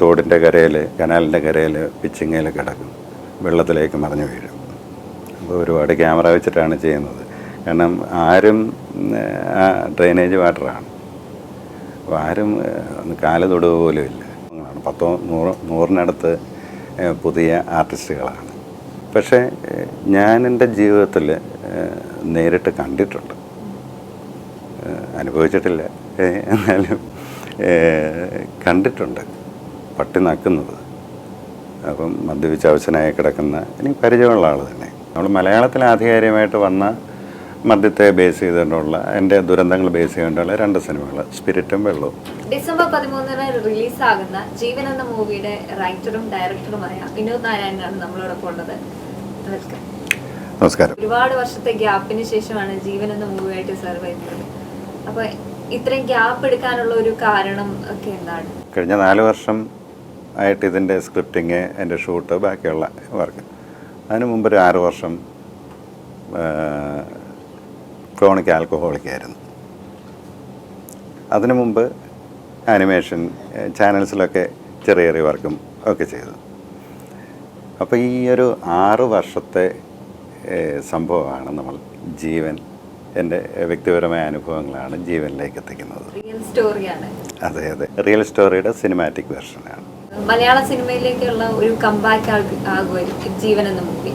തോടിന്റെ കരയിൽ കനാലിന്റെ കരയിൽ പിച്ചിങ്ങയിൽ കിടക്കും. വെള്ളത്തിലേക്ക് മറിഞ്ഞു വീഴും. അപ്പോൾ ഒരുപാട് ക്യാമറ വെച്ചിട്ടാണ് ചെയ്യുന്നത്. കാരണം ആരും ആ ഡ്രെയിനേജ് വാട്ടറാണ്. അപ്പോൾ ആരും കാൽ തൊടുക പോലും ഇല്ല. പത്തോ നൂറ് നൂറിനടുത്ത് പുതിയ ആർട്ടിസ്റ്റുകളാണ്. പക്ഷേ ഞാൻ എന്റെ ജീവിതത്തിൽ നേരിട്ട് കണ്ടിട്ടുണ്ട്. അനുഭവിച്ചിട്ടില്ല. എന്നാലും കണ്ടിട്ടുണ്ട്. പട്ടി നക്കുന്നത് അപ്പം മദ്യപിച്ച് അവശനായി കിടക്കുന്ന എനിക്ക് പരിചയമുള്ള ആൾ തന്നെ. നമ്മൾ മലയാളത്തിൽ ആധികാരികമായിട്ട് വന്ന മദ്യത്തെ ബേസ് ചെയ്തുകൊണ്ടുള്ള എന്റെ ദുരന്തങ്ങൾ ബേസ് ചെയ്തുകൊണ്ടുള്ള രണ്ട് സിനിമകൾ സ്പിരിറ്റും വെള്ളവും ഡിസംബർ പതിമൂന്നിന് റിലീസാകുന്ന ജീവൻ എന്ന മൂവിയുടെ റൈറ്ററും ഡയറക്ടറുമായ വിനോദ് നാരായണനാണ് നമ്മളോടൊപ്പം ഉള്ളത്. നമസ്കാരം. ഒരുപാട് വർഷത്തെ ഗ്യാപ്പിന് ശേഷമാണ് ജീവൻ എന്ന മൂവിയായിട്ട് സെർവ് ചെയ്തത് അപ്പൊ ഇത്രയും ഗ്യാപ്പ് എടുക്കാനുള്ള ഒരു കാരണം ഒക്കെ എന്താണ്? കഴിഞ്ഞ നാല് വർഷം ആയിട്ട് ഇതിന്റെ സ്ക്രിപ്റ്റിങ് എന്റെ ഷൂട്ട് ബാക്കിയുള്ള വർക്ക്. അതിന് മുമ്പ് ഒരു ആറ് വർഷം ക്രോണിക് ആൽക്കഹോളിക് ആയിരുന്നു. അതിനു മുമ്പ് ആനിമേഷൻ ചാനൽസിലൊക്കെ ചെറിയ ചെറിയ വർക്കും ഒക്കെ ചെയ്തു. അപ്പോൾ ഈ ഒരു ആറ് വർഷത്തെ സംഭവമാണ് നമ്മൾ ജീവൻ എന്റെ വ്യക്തിപരമായ അനുഭവങ്ങളാണ് ജീവനിലേക്ക് എത്തിക്കുന്നത്. റിയൽ സ്റ്റോറിയാണ് അതെ അതെ. റിയൽ സ്റ്റോറിയുടെ സിനിമാറ്റിക് വെർഷനാണ് മലയാള സിനിമയിലേക്കുള്ള ഒരു കമ്പാക്ക് ആകുമായിരിക്കും ജീവൻ എന്ന മൂവി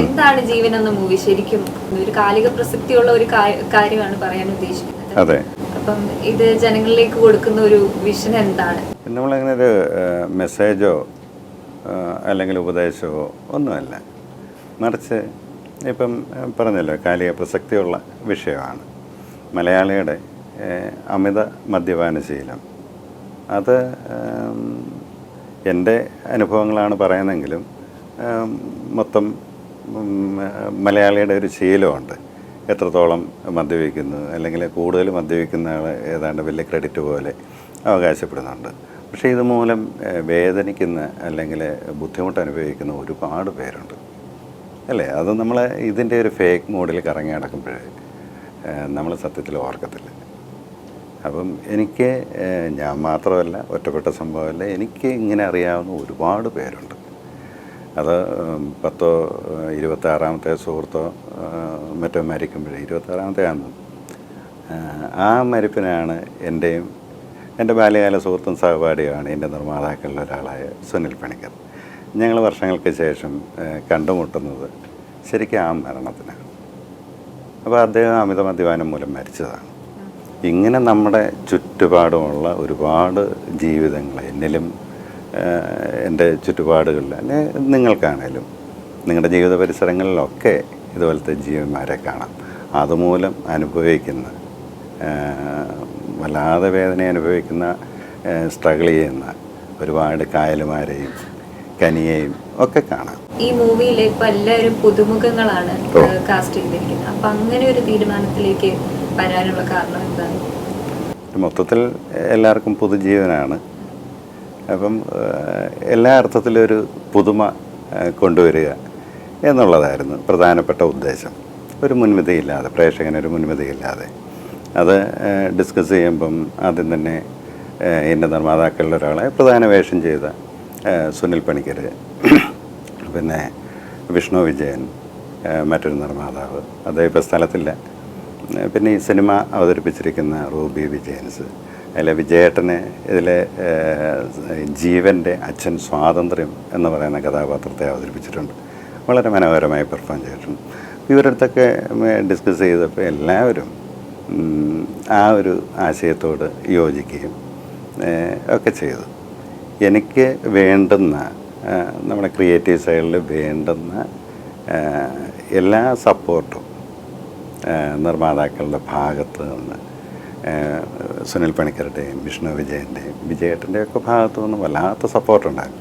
എന്താണ് ജീവൻ എന്ന മൂവി ശരിക്കും? ഒരു കാലിക പ്രസക്തിയുള്ള ഒരു കാര്യമാണ് പറയാൻ ഉദ്ദേശിക്കുന്നത്. അതെ. അപ്പം ഇത് ജനങ്ങളിലേക്ക് കൊടുക്കുന്ന ഒരു വിഷൻ എന്താണ്? നമ്മളങ്ങനെ ഒരു മെസ്സേജോ അല്ലെങ്കിൽ ഉപദേശമോ ഒന്നുമല്ല. മറിച്ച് ഇപ്പം പറഞ്ഞല്ലോ കാലിക പ്രസക്തിയുള്ള വിഷയമാണ്. മലയാളിയുടെ അമിത അമിത മദ്യപാനശീലം. അത് എന്റെ അനുഭവങ്ങളാണ് പറയുന്നതെങ്കിലും മൊത്തം മലയാളിയുടെ ഒരു ശീലമുണ്ട്. എത്രത്തോളം മദ്യപിക്കുന്നു അല്ലെങ്കിൽ കൂടുതൽ മദ്യപിക്കുന്ന ആൾ ഏതാണ്ട് വലിയ ക്രെഡിറ്റ് പോലെ അവകാശപ്പെടുന്നുണ്ട്. പക്ഷേ ഇതുമൂലം വേദനിക്കുന്ന അല്ലെങ്കിൽ ബുദ്ധിമുട്ട് അനുഭവിക്കുന്ന ഒരുപാട് പേരുണ്ട്. അല്ലേ? അത് നമ്മൾ ഇതിന്റെ ഒരു ഫേക്ക് മോഡിൽ കറങ്ങി നടക്കുമ്പോഴേ നമ്മൾ സത്യത്തിൽ ഓർക്കത്തില്ല. അപ്പം എനിക്ക് ഞാൻ മാത്രമല്ല ഒറ്റപ്പെട്ട സംഭവമല്ല എനിക്ക് ഇങ്ങനെ അറിയാവുന്ന ഒരുപാട് പേരുണ്ട്. അത് പത്തോ ഇരുപത്താറാമത്തെ സുഹൃത്തോ മറ്റോ മരിക്കുമ്പോഴേ ഇരുപത്താറാമത്തെ ആണ് ആ മരിപ്പിനാണ് എന്റെയും എന്റെ ബാല്യകാല സുഹൃത്തും സഹപാഠിയുമാണ് എന്റെ നിർമ്മാതാക്കളിൽ ഒരാളായ സുനിൽ പണിക്കർ. ഞങ്ങൾ വർഷങ്ങൾക്ക് ശേഷം കണ്ടുമുട്ടുന്നത് ശരിക്കും ആ മരണത്തിനാണ്. അപ്പോൾ അദ്ദേഹം അമിത മദ്യപാനം മൂലം മരിച്ചതാണ്. ഇങ്ങനെ നമ്മുടെ ചുറ്റുപാടുമുള്ള ഒരുപാട് ജീവിതങ്ങൾ എന്നിലും എന്റെ ചുറ്റുപാടുകളിൽ അല്ലെ നിങ്ങൾക്കാണേലും നിങ്ങളുടെ ജീവിത പരിസരങ്ങളിലൊക്കെ ഇതുപോലത്തെ ജീവന്മാരെ കാണാം. അതുമൂലം അനുഭവിക്കുന്ന വല്ലാതെ വേദന അനുഭവിക്കുന്ന സ്ട്രഗിൾ ചെയ്യുന്ന ഒരുപാട് കായലുമാരെയും കനിയെയും ഒക്കെ കാണാം. ഈ മൂവിയിലെ ഇപ്പൊ എല്ലാവരും പുതുമുഖങ്ങളാണ് കാസ്റ്റ് ചെയ്തിരിക്കുന്നത്. അപ്പൊ അങ്ങനെ ഒരു തീരുമാനത്തിലേക്ക് വരാനുള്ള കാരണം എന്താണ്? മൊത്തത്തിൽ എല്ലാവർക്കും പുതുജീവനാണ്. അപ്പം എല്ലാ അർത്ഥത്തിലും ഒരു പുതുമ കൊണ്ടുവരിക എന്നുള്ളതായിരുന്നു പ്രധാനപ്പെട്ട ഉദ്ദേശം. ഒരു മുൻവിധിയില്ലാതെ പ്രേക്ഷകനൊരു മുൻവിധിയില്ലാതെ. അത് ഡിസ്കസ് ചെയ്യുമ്പം ആദ്യം തന്നെ എന്റെ നിർമ്മാതാക്കളിൽ ഒരാളെ പ്രധാന വേഷം ചെയ്ത സുനിൽ പണിക്കർ പിന്നെ വിഷ്ണു വിജയൻ മറ്റൊരു നിർമ്മാതാവ്. അദ്ദേഹം ഇപ്പോൾ സ്ഥലത്തില്ല. പിന്നെ ഈ സിനിമ അവതരിപ്പിച്ചിരിക്കുന്ന റൂബി വിജയൻസ് അതിലെ വിജയേട്ടനെ ഇതിലെ ജീവന്റെ അച്ഛൻ സ്വാതന്ത്ര്യം എന്ന് പറയുന്ന കഥാപാത്രത്തെ അവതരിപ്പിച്ചിട്ടുണ്ട്. വളരെ മനോഹരമായി പെർഫോം ചെയ്തിട്ടുണ്ട്. ഇവരുടെ അടുത്തൊക്കെ ഡിസ്കസ് ചെയ്തപ്പോൾ എല്ലാവരും ആ ഒരു ആശയത്തോട് യോജിക്കുകയും ഒക്കെ ചെയ്തു. എനിക്ക് വേണ്ടുന്ന നമ്മുടെ ക്രിയേറ്റീവ് സൈഡിൽ വേണ്ടുന്ന എല്ലാ സപ്പോർട്ടും നിർമ്മാതാക്കളുടെ ഭാഗത്ത് നിന്ന്. സുനിൽ പണിക്കരുടെയും വിഷ്ണു വിജയന്റെയും വിജയേട്ടന്റെയൊക്കെ ഭാഗത്തു നിന്ന് വല്ലാത്ത സപ്പോർട്ടുണ്ടായിരുന്നു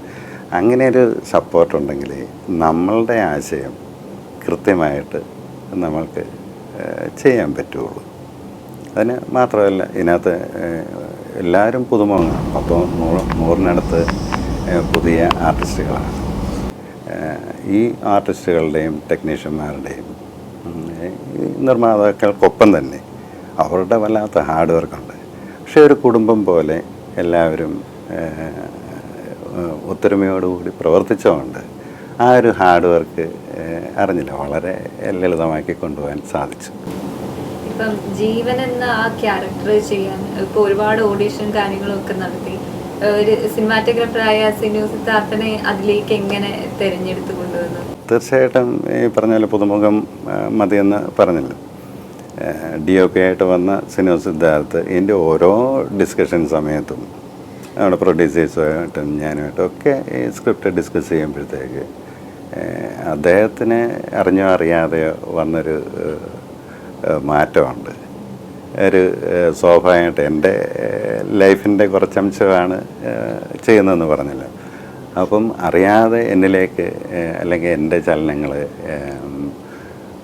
അങ്ങനെ ഒരു സപ്പോർട്ടുണ്ടെങ്കിൽ നമ്മളുടെ ആശയം കൃത്യമായിട്ട് നമ്മൾക്ക് ചെയ്യാൻ പറ്റുള്ളൂ. അതിന് മാത്രമല്ല ഇതിനകത്ത് എല്ലാവരും പുതുമുഖങ്ങളാണ്. പത്തോ നൂറ് നൂറിനടുത്ത് പുതിയ ആർട്ടിസ്റ്റുകളാണ് ഈ ആർട്ടിസ്റ്റുകളുടെയും ടെക്നീഷ്യന്മാരുടെയും നിർമ്മാതാക്കൾക്കൊപ്പം തന്നെ അവരുടെ വല്ലാത്ത ഹാർഡ് വർക്കുണ്ട്. പക്ഷേ ഒരു കുടുംബം പോലെ എല്ലാവരും ഒത്തൊരുമയോടുകൂടി പ്രവർത്തിച്ചുകൊണ്ട് ആ ഒരു ഹാർഡ് വർക്ക് അറിഞ്ഞില്ല. വളരെ ലളിതമാക്കി കൊണ്ടുപോകാൻ സാധിച്ചു. ഇപ്പം ജീവൻ എന്ന ആ ക്യാരക്ടർ ചെയ്യാൻ ഇപ്പൊ ഒരുപാട് ഓഡിഷൻ കാര്യങ്ങളും ഒക്കെ നടത്തി. ഒരു സിനിമാറ്റോഗ്രാഫറായ സിനു സിദ്ധാർത്ഥനെ അതിലേക്ക് എങ്ങനെ തെരഞ്ഞെടുത്ത് കൊണ്ടുവന്നു തീർച്ചയായിട്ടും ഈ പറഞ്ഞ പോലെ പുതുമുഖം മതിയെന്ന് പറഞ്ഞല്ലോ. ഡി ഒ പി ആയിട്ട് വന്ന സിനിമ സിദ്ധാർത്ഥ് ഇതിന്റെ ഓരോ ഡിസ്കഷൻ സമയത്തും നമ്മുടെ പ്രൊഡ്യൂസേഴ്സുമായിട്ടും ഞാനുമായിട്ടും ഒക്കെ ഈ സ്ക്രിപ്റ്റ് ഡിസ്കസ് ചെയ്യുമ്പോഴത്തേക്ക് അദ്ദേഹത്തിന് അറിഞ്ഞോ അറിയാതെയോ വന്നൊരു മാറ്റമുണ്ട്. ഒരു സ്വാഭാവികമായിട്ട് എന്റെ ലൈഫിന്റെ കുറച്ചംശമാണ് ചെയ്യുന്നതെന്ന് പറഞ്ഞല്ലോ. അപ്പം അറിയാതെ എന്നിലേക്ക് അല്ലെങ്കിൽ എന്റെ ചലനങ്ങൾ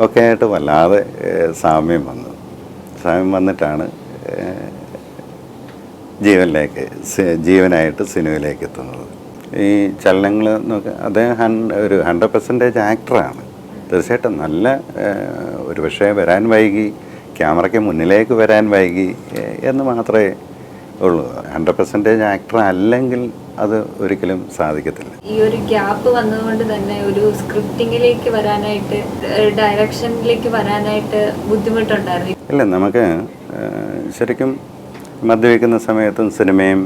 ഒക്കെ ആയിട്ട് വല്ലാതെ സാമ്യം വന്നു. സാമ്യം വന്നിട്ടാണ് ജീവനിലേക്ക് ജീവനായിട്ട് സിനിമയിലേക്ക് എത്തുന്നത്. ഈ ചലനങ്ങൾ നോക്കുക അദ്ദേഹം ഹൺ ഒരു ഹൺഡ്രഡ് പെർസെന്റേജ് ആക്ടറാണ് തീർച്ചയായിട്ടും നല്ല ഒരു പക്ഷേ വരാൻ വൈകി ക്യാമറയ്ക്ക് മുന്നിലേക്ക് വരാൻ വൈകി എന്ന് മാത്രമേ ഉള്ളൂ. ഹൺഡ്രഡ് പെർസെന്റേജ് ആക്ടർ അല്ലെങ്കിൽ അത് ഒരിക്കലും സാധിക്കത്തില്ല. ഈ ഒരു ഗ്യാപ്പ് വന്നതുകൊണ്ട് തന്നെ ഒരു സ്ക്രിപ്റ്റിംഗിലേക്ക് വരാനായിട്ട് ഡയറക്ഷനിലേക്ക് വരാനായിട്ട് ബുദ്ധിമുട്ടുണ്ടായിരുന്നു. ഇല്ല നമുക്ക് ശരിക്കും മദ്യപിക്കുന്ന സമയത്തും സിനിമയും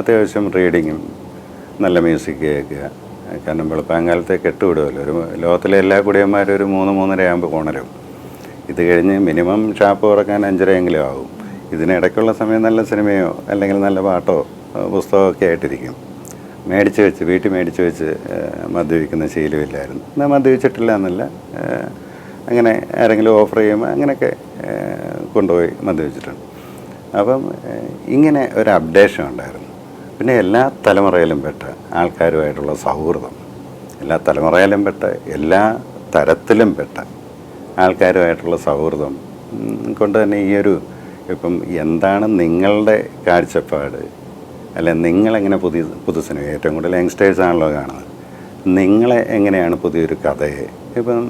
അത്യാവശ്യം റീഡിങ്ങും നല്ല മ്യൂസിക് കേൾക്കുക. കാരണം വെളുപ്പാങ്കാലത്തെ കെട്ടുവിടുമല്ലോ ഒരു ലോകത്തിലെ എല്ലാ കുടിയന്മാരും ഒരു മൂന്ന് മൂന്നര ആകുമ്പോൾ ഉണരും ഇത് കഴിഞ്ഞ് മിനിമം ഷാപ്പ് തുറക്കാൻ അഞ്ചരയെങ്കിലും ആകും. ഇതിനിടയ്ക്കുള്ള സമയം നല്ല സിനിമയോ അല്ലെങ്കിൽ നല്ല പാട്ടോ? ഏഹ്, പുസ്തകമോ ഒക്കെ ആയിട്ടിരിക്കും. മേടിച്ച് വെച്ച് വീട്ടിൽ മേടിച്ച് വെച്ച് മദ്യപിക്കുന്ന ശീലമില്ലായിരുന്നു എന്നാൽ മദ്യപിച്ചിട്ടില്ല എന്നല്ല. അങ്ങനെ ആരെങ്കിലും ഓഫർ ചെയ്യുമ്പോൾ അങ്ങനെയൊക്കെ കൊണ്ടുപോയി മദ്യപിച്ചിട്ടുണ്ട്. അപ്പം ഇങ്ങനെ ഒരു അപ്ഡേഷൻ ഉണ്ടായിരുന്നു. പിന്നെ എല്ലാ തലമുറയിലും പെട്ട ആൾക്കാരുമായിട്ടുള്ള സൗഹൃദം എല്ലാ തലമുറയിലും പെട്ട എല്ലാ തരത്തിലും പെട്ട ആൾക്കാരുമായിട്ടുള്ള സൗഹൃദം കൊണ്ട് തന്നെ ഈ ഒരു ഇപ്പം എന്താണ് നിങ്ങളുടെ കാഴ്ചപ്പാട്? അല്ലെ നിങ്ങളെങ്ങനെ പുതിയ പുതു സിനിമ ഏറ്റവും കൂടുതൽ യങ്സ്റ്റേഴ്സ് ആണല്ലോ കാണുന്നത്. നിങ്ങളെ എങ്ങനെയാണ് പുതിയൊരു കഥയെ? ഇപ്പം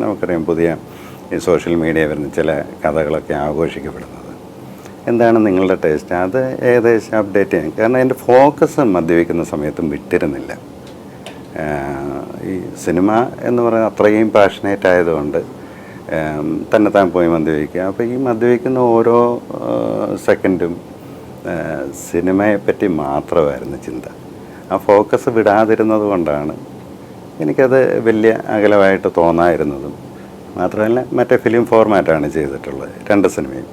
നമുക്കറിയാം പുതിയ ഈ സോഷ്യൽ മീഡിയ വരുന്ന ചില കഥകളൊക്കെ ആഘോഷിക്കപ്പെടുന്നത്. എന്താണ് നിങ്ങളുടെ ടേസ്റ്റ് അത് ഏകദേശം അപ്ഡേറ്റ് ചെയ്യാൻ കാരണം എന്റെ ഫോക്കസ് മദ്യപിക്കുന്ന സമയത്തും വിട്ടിരുന്നില്ല. ഈ സിനിമ എന്ന് പറയുന്നത് അത്രയും പാഷനേറ്റ് ആയതുകൊണ്ട് തന്നെ തന്നെത്താൻ പോയി മദ്യപിക്കുക. അപ്പോൾ ഈ മദ്യപിക്കുന്ന ഓരോ സെക്കൻഡും സിനിമയെപ്പറ്റി മാത്രമായിരുന്നു ചിന്ത. ആ ഫോക്കസ് വിടാതിരുന്നത് കൊണ്ടാണ് എനിക്കത് വലിയ അകലമായിട്ട് തോന്നായിരുന്നതും മാത്രമല്ല മറ്റേ ഫിലിം ഫോർമാറ്റാണ് ചെയ്തിട്ടുള്ളത് രണ്ട് സിനിമയും.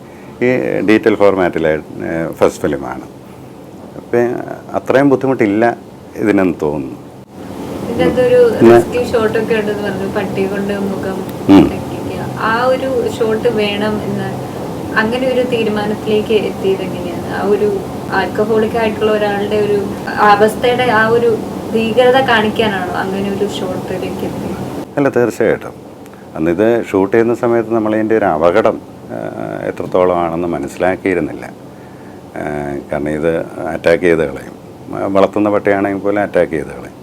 ഈ ഡീറ്റെയിൽ ഫോർമാറ്റിലെ ഫസ്റ്റ് ഫിലിമാണ് അപ്പം അത്രയും ബുദ്ധിമുട്ടില്ല ഇതിനെന്ന് തോന്നുന്നു. ഷോട്ടൊക്കെ ഉണ്ടെന്ന് പറഞ്ഞു പട്ടി കൊണ്ട് മുഖം ആ ഒരു ഷോട്ട് വേണം എന്ന് അങ്ങനെ ഒരു തീരുമാനത്തിലേക്ക് എത്തിയത് എങ്ങനെയാണ്? ആ ഒരു ആൽക്കഹോളിക് ആയിട്ടുള്ള ഒരാളുടെ ഒരു അവസ്ഥയുടെ ആ ഒരു ഭീകരത കാണിക്കാനാണോ അങ്ങനെ ഒരു ഷോട്ടിലേക്ക് എത്തിയത്? അല്ല തീർച്ചയായിട്ടും. അന്ന് ഇത് ഷൂട്ട് ചെയ്യുന്ന സമയത്ത് നമ്മളതിന്റെ ഒരു അപകടം എത്രത്തോളമാണെന്ന് മനസ്സിലാക്കിയിരുന്നില്ല. കാരണം ഇത് അറ്റാക്ക് ചെയ്ത് കളയും. വളർത്തുന്ന പട്ടിയാണെങ്കിൽ പോലും അറ്റാക്ക് ചെയ്ത് കളയും.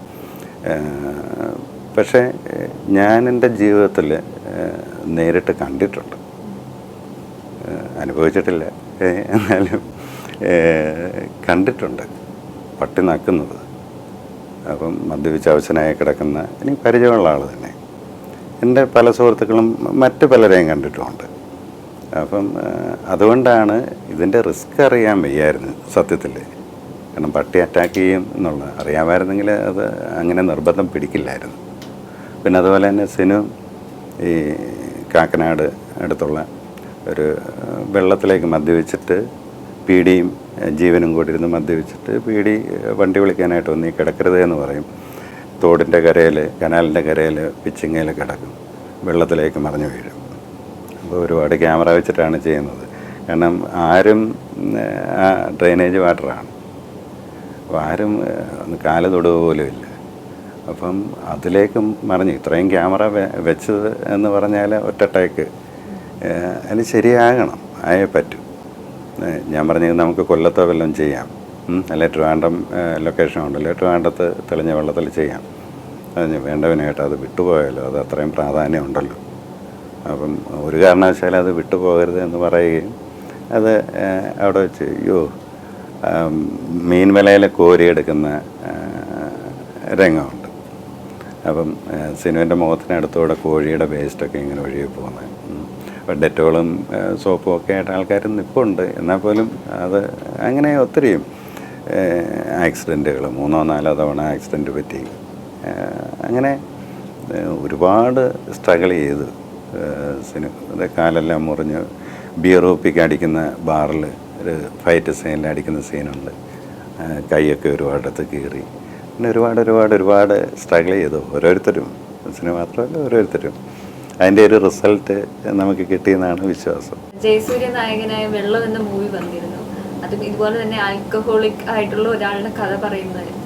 പക്ഷേ ഞാൻ എന്റെ ജീവിതത്തിൽ നേരിട്ട് കണ്ടിട്ടുണ്ട്. അനുഭവിച്ചിട്ടില്ല. എന്നാലും കണ്ടിട്ടുണ്ട്. പട്ടി നക്കുന്നത്. അപ്പം മദ്യപിച്ച് അവശനായി കിടക്കുന്ന എനിക്ക് പരിചയമുള്ള ആൾ തന്നെ. എന്റെ പല സുഹൃത്തുക്കളും മറ്റു പലരെയും കണ്ടിട്ടുമുണ്ട്. അപ്പം അതുകൊണ്ടാണ് ഇതിന്റെ റിസ്ക് അറിയാൻ വയ്യായിരുന്നു സത്യത്തിൽ. കാരണം പട്ടി അറ്റാക്ക് ചെയ്യും എന്നുള്ളത് അറിയാമായിരുന്നെങ്കിൽ അത് അങ്ങനെ നിർബന്ധം പിടിക്കില്ലായിരുന്നു. പിന്നെ അതുപോലെ തന്നെ സിനു ഈ കാക്കനാട് അടുത്തുള്ള ഒരു വെള്ളത്തിലേക്ക് മദ്യപിച്ചിട്ട് പീടിയും ജീവനും കൂടി ഇരുന്ന് മദ്യപിച്ചിട്ട് പീടി വണ്ടി വിളിക്കാനായിട്ട് ഒന്നീ കിടക്കരുത് എന്ന് പറയും. തോടിന്റെ കരയിൽ കനാലിന്റെ കരയിൽ പിച്ചിങ്ങയിൽ കിടക്കും. വെള്ളത്തിലേക്ക് മറിഞ്ഞു വീഴും. അപ്പോൾ ഒരുപാട് ക്യാമറ വെച്ചിട്ടാണ് ചെയ്യുന്നത്. കാരണം ആരും ഡ്രെയിനേജ് വാട്ടറാണ്. അപ്പോൾ ആരും ഒന്ന് കാൽ തൊടുക പോലും ഇല്ല. അപ്പം അതിലേക്കും മറിഞ്ഞു. ഇത്രയും ക്യാമറ വെച്ചത് എന്ന് പറഞ്ഞാൽ ഒറ്റ ടേക്ക്. അതിന് ശരിയാകണം. ആയേ പറ്റൂ. ഞാൻ പറഞ്ഞത് നമുക്ക് കൊല്ലത്തോ വല്ലതും ചെയ്യാം. അല്ലെ ട്രിവാൻഡം ലൊക്കേഷൻ ഉണ്ടല്ലോ. ട്രിവാൻഡത്ത് തെളിഞ്ഞ വെള്ളത്തിൽ ചെയ്യാം. അതിന് വേണ്ടവനായിട്ട് അത് വിട്ടുപോയാലോ? അത് അത്രയും പ്രാധാന്യം ഉണ്ടല്ലോ. അപ്പം ഒരു കാരണവശാലും അത് വിട്ടുപോകരുത് എന്ന് പറയുകയും അത് അവിടെ വെച്ച് അയ്യോ മീൻ വലയിൽ കോരിയെടുക്കുന്ന രംഗമുണ്ട്. അപ്പം സിനുവിന്റെ മുഖത്തിനടുത്തൂടെ കോഴിയുടെ വേസ്റ്റൊക്കെ ഇങ്ങനെ ഒഴുകി പോകുന്നത്. അപ്പം ഡെറ്റോളും സോപ്പും ഒക്കെ ആയിട്ട് ആൾക്കാർ നിൽപ്പുണ്ട് എന്നാൽ പോലും അത് അങ്ങനെ ഒത്തിരിയും ആക്സിഡന്റുകൾ മൂന്നോ നാലോ തവണ ആക്സിഡന്റ് പറ്റി. അങ്ങനെ ഒരുപാട് സ്ട്രഗിൾ ചെയ്ത് സിനിമ കാലെല്ലാം മുറിഞ്ഞ് ബിയർ ഒപ്പിക്ക് അടിക്കുന്ന ബാറിൽ ഒരു ഫൈറ്റ് സീനിൽ അടിക്കുന്ന സീനുണ്ട്. കൈയൊക്കെ ഒരുപാടത്ത് കീറി. പിന്നെ ഒരുപാട് ഒരുപാട് ഒരുപാട് സ്ട്രഗിൾ ചെയ്തു. ഓരോരുത്തരും സിനിമ മാത്രമല്ല ഓരോരുത്തരും. അതിന്റെ ഒരു റിസൾട്ട് നമുക്ക് കിട്ടിയെന്നാണ് വിശ്വാസം. ജയസൂര്യ നായകനായ വെള്ളം എന്ന മൂവി വന്നിരുന്നു. അതും ഇതുപോലെ തന്നെ ആൽക്കഹോളിക് ആയിട്ടുള്ള ഒരാളുടെ കഥ പറയുന്നതായിരുന്നു.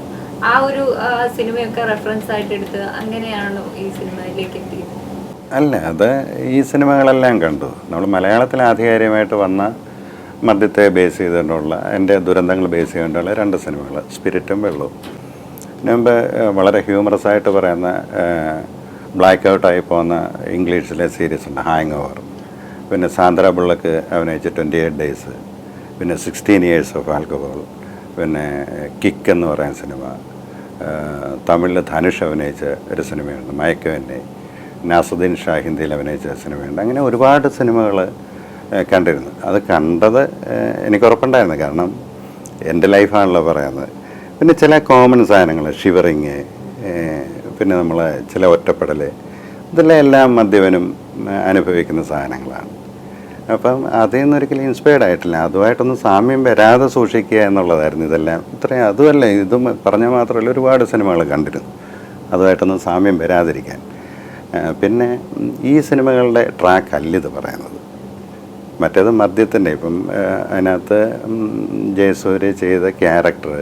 ആ ഒരു സിനിമയൊക്കെ റെഫറൻസ് ആയിട്ട് എടുത്ത് അങ്ങനെയാണോ ഈ സിനിമയിലേക്ക് എത്തിയത്? അല്ല അത് ഈ സിനിമകളെല്ലാം കണ്ടു. നമ്മൾ മലയാളത്തിൽ ആധികാരികമായിട്ട് വന്ന മദ്യത്തെ ബേസ് ചെയ്തുകൊണ്ടുള്ള എന്റെ ദുരന്തങ്ങൾ ബേസ് ചെയ്തുകൊണ്ടുള്ള രണ്ട് സിനിമകൾ സ്പിരിറ്റും വെള്ളവും. മുമ്പ് വളരെ ഹ്യൂമറസ് ആയിട്ട് പറയുന്ന ബ്ലാക്ക് ഔട്ടായി പോകുന്ന ഇംഗ്ലീഷിലെ സീരീസ് ഉണ്ട് ഹാങ് ഓവർ പിന്നെ സാന്ദ്ര ബുള്ളക്ക് അഭിനയിച്ച ട്വന്റി എയ്റ്റ് ഡേയ്സ് പിന്നെ സിക്സ്റ്റീൻ ഇയേഴ്സ് ഓഫ് ആൽക്കഹോൾ പിന്നെ കിക്ക് എന്ന് പറയുന്ന സിനിമ. തമിഴിൽ ധനുഷ് അഭിനയിച്ച ഒരു സിനിമയുണ്ട് മയക്കുവന്നെ നാസുദ്ദീൻ ഷാ ഹിന്ദിയിൽ അഭിനയിച്ച സിനിമയുണ്ട്. അങ്ങനെ ഒരുപാട് സിനിമകൾ കണ്ടിരുന്നു. അത് കണ്ടത് എനിക്ക് ഉറപ്പുണ്ടായിരുന്നു. കാരണം എന്റെ ലൈഫാണല്ലോ പറയുന്നത്. പിന്നെ ചില കോമൺ സാധനങ്ങൾ ഷിവറിങ് പിന്നെ നമ്മളെ ചില ഒറ്റപ്പെടൽ ഇതെല്ലാം എല്ലാം മദ്യപനും അനുഭവിക്കുന്ന സാധനങ്ങളാണ്. അപ്പം അതിൽ നിന്ന് ഒരിക്കലും ഇൻസ്പയർഡ് ആയിട്ടില്ല. അതുമായിട്ടൊന്നും സാമ്യം വരാതെ സൂക്ഷിക്കുക എന്നുള്ളതായിരുന്നു ഇതെല്ലാം. ഇത്രയും അതുമല്ല ഇതും പറഞ്ഞാൽ മാത്രമല്ല ഒരുപാട് സിനിമകൾ കണ്ടിരുന്നു. അതുമായിട്ടൊന്നും സാമ്യം വരാതിരിക്കാൻ. പിന്നെ ഈ സിനിമകളുടെ ട്രാക്ക് അല്ല ഇത് പറയുന്നത്. മറ്റേത് മദ്യത്തിന്റെ ഇപ്പം അതിനകത്ത് ജയസൂര്യ ചെയ്ത ക്യാരക്ടർ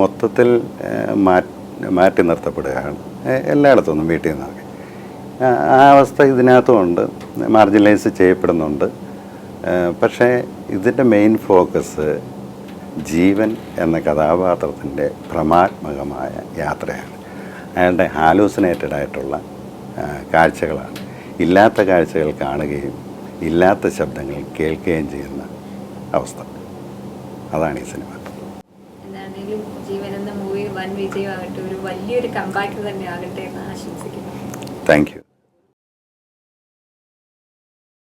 മൊത്തത്തിൽ മാറ്റി മാറ്റി നിർത്തപ്പെടുകയാണ്. എല്ലായിടത്തുനിന്നും വീട്ടിൽ നിന്നൊക്കെ ആ അവസ്ഥ ഇതിനകത്തും ഉണ്ട്. മാർജിനലൈസ് ചെയ്യപ്പെടുന്നുണ്ട്. പക്ഷേ ഇതിന്റെ മെയിൻ ഫോക്കസ് ജീവൻ എന്ന കഥാപാത്രത്തിന്റെ ഭ്രമാത്മകമായ യാത്രയാണ്. അയാളുടെ ഹാലൂസിനേറ്റഡ് ആയിട്ടുള്ള കാഴ്ചകളാണ്. ഇല്ലാത്ത കാഴ്ചകൾ കാണുകയും ഇല്ലാത്ത ശബ്ദങ്ങൾ കേൾക്കുകയും ചെയ്യുന്ന അവസ്ഥ. അതാണ് ഈ സിനിമ എന്താണെങ്കിലും ജീവൻ എന്ന മൂവി വൻ വിജയമാകട്ടെ. ഒരു വലിയൊരു കമ്പാക്ട് തന്നെ ആകട്ടെ എന്ന് ആശംസിക്കുന്നു. Thank you